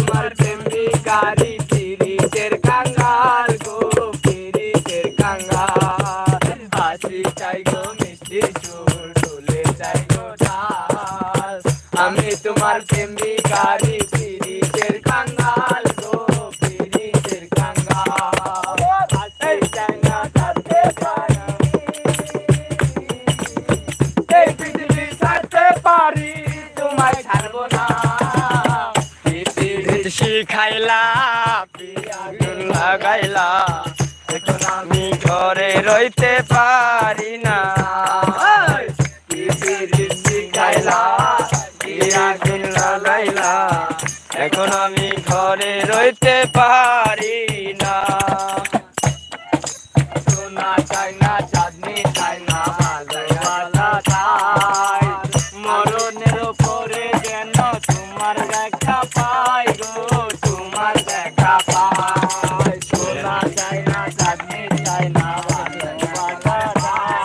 তোমার প্রেম ভিকারি তিরিশের কাঙ্গাল গো, তিরিশের কাঙ্গাল হাসি চাই গো মিষ্টি সুর তুলে চাই আমি তোমার প্রেম ভিকারি শিখাইলা আগুন লাগাইলা। ঘরে রইতে পারি না। শিখাইলা আগুন লাগাইলা। এখন আমি ঘরে রইতে পারি না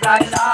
bright light.